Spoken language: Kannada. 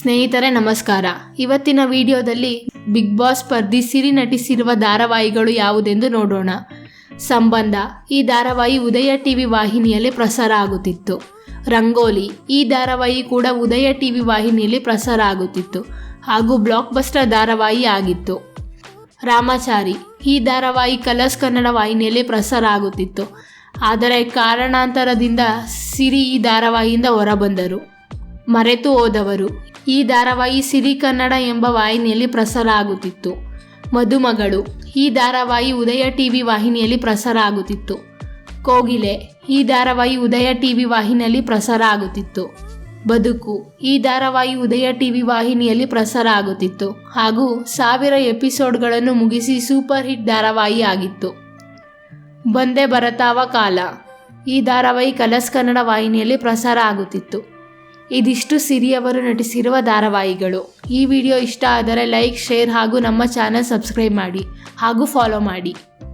ಸ್ನೇಹಿತರೆ, ನಮಸ್ಕಾರ. ಇವತ್ತಿನ ವಿಡಿಯೋದಲ್ಲಿ ಬಿಗ್ ಬಾಸ್ ಸ್ಪರ್ಧಿ ಸಿರಿ ನಟಿಸಿರುವ ಧಾರಾವಾಹಿಗಳು ಯಾವುದೆಂದು ನೋಡೋಣ. ಸಂಬಂಧ, ಈ ಧಾರಾವಾಹಿ ಉದಯ ಟಿವಿ ವಾಹಿನಿಯಲ್ಲಿ ಪ್ರಸಾರ ಆಗುತ್ತಿತ್ತು. ರಂಗೋಲಿ, ಈ ಧಾರಾವಾಹಿ ಕೂಡ ಉದಯ ಟಿವಿ ವಾಹಿನಿಯಲ್ಲಿ ಪ್ರಸಾರ ಆಗುತ್ತಿತ್ತು ಹಾಗೂ ಬ್ಲಾಕ್ ಬಸ್ಟರ್ ಧಾರಾವಾಹಿ ಆಗಿತ್ತು. ರಾಮಾಚಾರಿ, ಈ ಧಾರಾವಾಹಿ ಕಲರ್ಸ್ ಕನ್ನಡ ವಾಹಿನಿಯಲ್ಲಿ ಪ್ರಸಾರ ಆಗುತ್ತಿತ್ತು. ಆದರೆ ಕಾರಣಾಂತರದಿಂದ ಸಿರಿ ಈ ಧಾರಾವಾಹಿಯಿಂದ ಹೊರಬಂದರು. ಮರೆತು ಹೋದವರು ಈ ಧಾರಾವಾಹಿ ಸಿರಿ ಕನ್ನಡ ಎಂಬ ವಾಹಿನಿಯಲ್ಲಿ ಪ್ರಸಾರ ಆಗುತ್ತಿತ್ತು ಮದುಮಗಳು, ಈ ಧಾರಾವಾಹಿ ಉದಯ ಟಿವಿ ವಾಹಿನಿಯಲ್ಲಿ ಪ್ರಸಾರ ಆಗುತ್ತಿತ್ತು ಕೋಗಿಲೆ, ಈ ಧಾರಾವಾಹಿ ಉದಯ ಟಿವಿ ವಾಹಿನಿಯಲ್ಲಿ ಪ್ರಸಾರ ಆಗುತ್ತಿತ್ತು ಬದುಕು, ಈ ಧಾರಾವಾಹಿ ಉದಯ ಟಿವಿ ವಾಹಿನಿಯಲ್ಲಿ ಪ್ರಸಾರ ಆಗುತ್ತಿತ್ತು ಹಾಗೂ ಸಾವಿರ ಎಪಿಸೋಡ್ಗಳನ್ನು ಮುಗಿಸಿ ಸೂಪರ್ ಹಿಟ್ ಧಾರಾವಾಹಿ ಆಗಿತ್ತು. ಬಂದೆ ಬರತಾವ ಕಾಲ, ಈ ಧಾರಾವಾಹಿ ಕಲಸ್ ಕನ್ನಡ ವಾಹಿನಿಯಲ್ಲಿ ಪ್ರಸಾರ ಆಗುತ್ತಿತ್ತು ಇದಿಷ್ಟು ಸಿರಿಯವರು ನಟಿಸಿರುವ ಧಾರಾವಾಹಿಗಳು. ಈ ವಿಡಿಯೋ ಇಷ್ಟ ಆದರೆ ಲೈಕ್, ಶೇರ್ ಹಾಗೂ ನಮ್ಮ ಚಾನಲ್ ಸಬ್ಸ್ಕ್ರೈಬ್ ಮಾಡಿ ಹಾಗೂ ಫಾಲೋ ಮಾಡಿ.